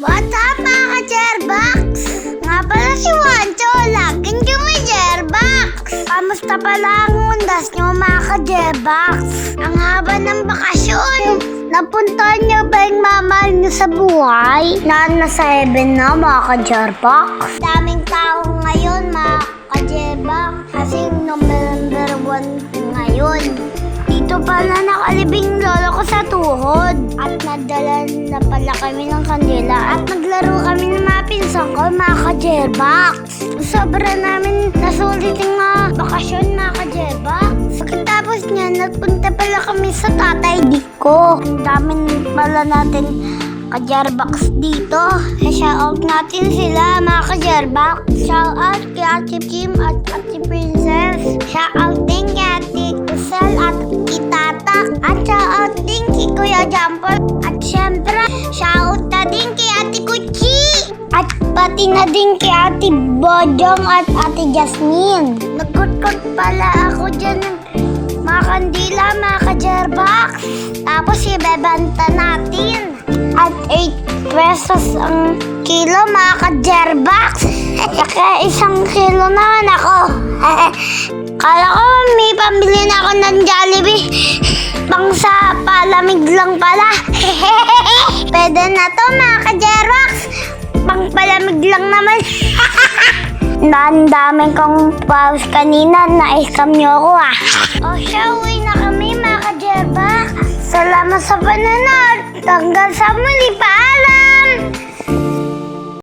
What's up mga ka-Jerbox? Nga pala si Wancho, laging kumi-Jerbox. Kamusta pala ang undas nyo mga ka-Jerbox? Ang haba ng bakasyon. Napuntahan niyo ba yung mamahal niyo sa buhay? Na nasa heaven na mga ka-Jerbox. Daming tao ngayon mga ka-Jerbox. Kasi November 1 ngayon. Dito pala nakalibing lolo ko sa tuhod. At nadala na pala kami ng kandila. At naglaro kami ng mga pinsan ko, mga ka-Jerbox. Sobra namin nasulit yung mga bakasyon, mga ka-Jerbox. Pagkatapos niya, nagpunta pala kami sa tatay Diko. Ang dami pala natin ka-Jerbox dito. Shoutout natin sila, mga ka-Jerbox. Shoutout kay Ate Kim at Ate Princess. Shoutout din kay pati na din kay Ate Bojong at Ate Jasmine. Nagkutkot pala ako dyan ng mga kandila, mga ka-Jerbox. Tapos ibebenta natin. At 8 pesos ang kilo, mga ka-Jerbox. Saka isang kilo naman ako. Kala ko may pambili na ako ng Jollibee. Pang sa palamig lang pala. Pwede na to, mga ka-Jerbox. Lang naman. Ang dami kong pause kanina, na-scam niyo ako ah. O siya, uwi na kami mga ka-Jerbox. Salamat sa panonood. Hanggang sa muli, paalam!